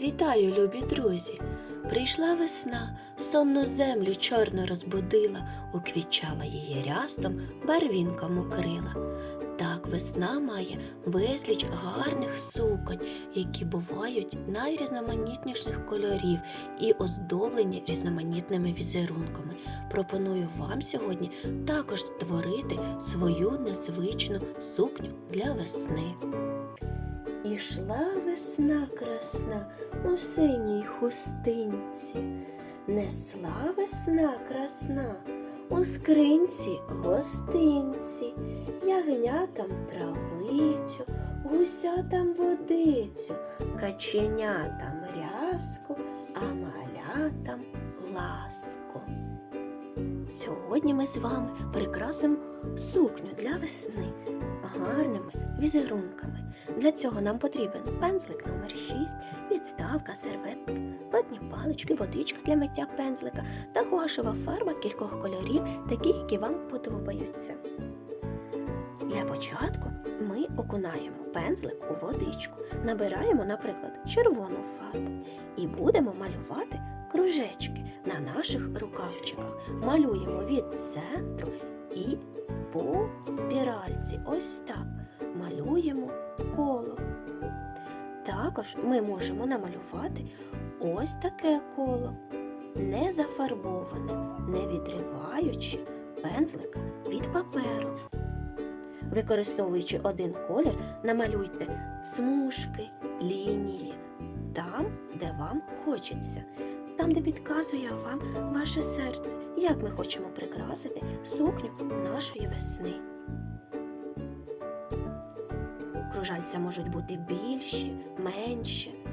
Вітаю, любі друзі! Прийшла весна, сонну землю чорно розбудила, уквічала її рястом, барвінком укрила. Так весна має безліч гарних суконь, які бувають найрізноманітніших кольорів і оздоблені різноманітними візерунками. Пропоную вам сьогодні також створити свою незвичну сукню для весни. Ішла весна красна у синій хустинці, несла весна красна у скринці гостинці, ягнятам травицю, гусятам водицю, каченятам рязку, а малятам ласку. Сьогодні ми з вами прикрасимо сукню для весни гарними візерунками. Для цього нам потрібен пензлик номер 6, підставка, серветка, ватні палички, водичка для миття пензлика та гуашева фарба кількох кольорів, такі, які вам подобаються. Для початку ми окунаємо пензлик у водичку, набираємо, наприклад, червону фарбу і будемо малювати кружечки на наших рукавчиках. Малюємо від центру і по спіральці. Ось так малюємо коло. Також ми можемо намалювати ось таке коло, не зафарбоване, не відриваючи пензлика від паперу. Використовуючи один колір, намалюйте смужки, лінії там, де вам хочеться, там, де підказує вам ваше серце, як ми хочемо прикрасити сукню нашої весни. Кружальця можуть бути більші, менші.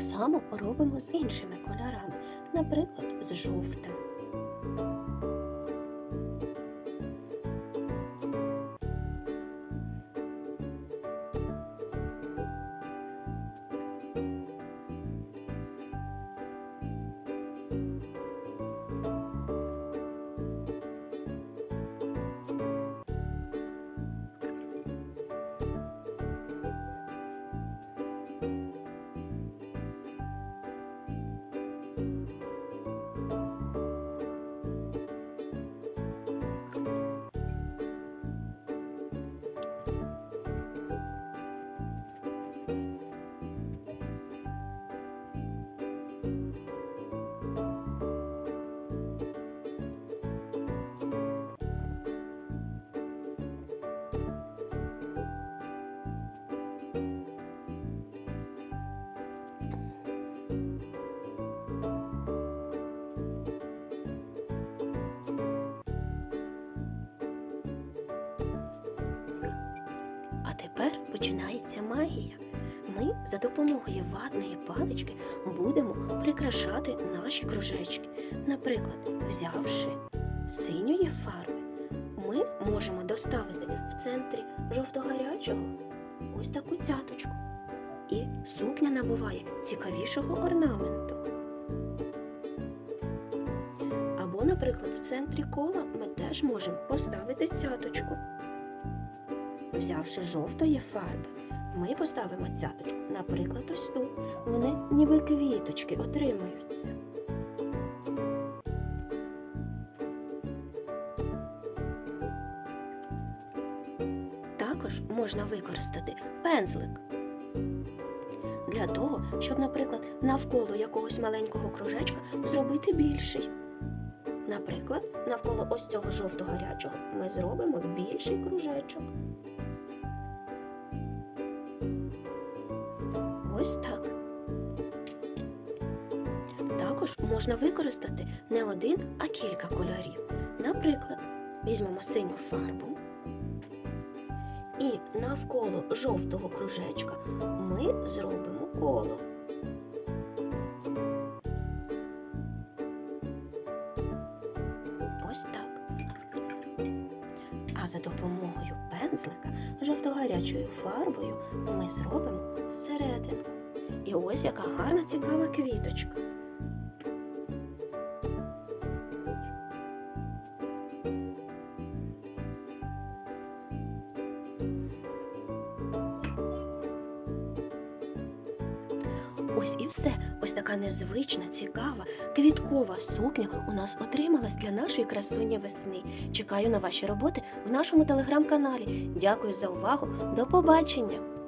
Так само робимо з іншими кольорами, наприклад, з жовтим. Тепер починається магія. Ми за допомогою ватної палички будемо прикрашати наші кружечки. Наприклад, взявши синьої фарби, ми можемо доставити в центрі жовто-гарячого ось таку цяточку. І сукня набуває цікавішого орнаменту. Або, наприклад, в центрі кола ми теж можемо поставити цяточку. Взявши жовтої фарби, ми поставимо цяточку, наприклад, ось тут. Вони ніби квіточки отримуються. Також можна використати пензлик для того, щоб, наприклад, навколо якогось маленького кружечка зробити більший. Наприклад, навколо ось цього жовто-гарячого ми зробимо більший кружечок. Ось так. Також можна використати не один, а кілька кольорів. Наприклад, візьмемо синю фарбу і навколо жовтого кружечка ми зробимо коло. Ось так. А за допомогою пензлика жовто-гарячою фарбою ми зробимо серединку. І ось яка гарна цікава квіточка. Ось і все. Ось така незвична, цікава, квіткова сукня у нас отрималась для нашої красуні весни. Чекаю на ваші роботи в нашому телеграм-каналі. Дякую за увагу. До побачення!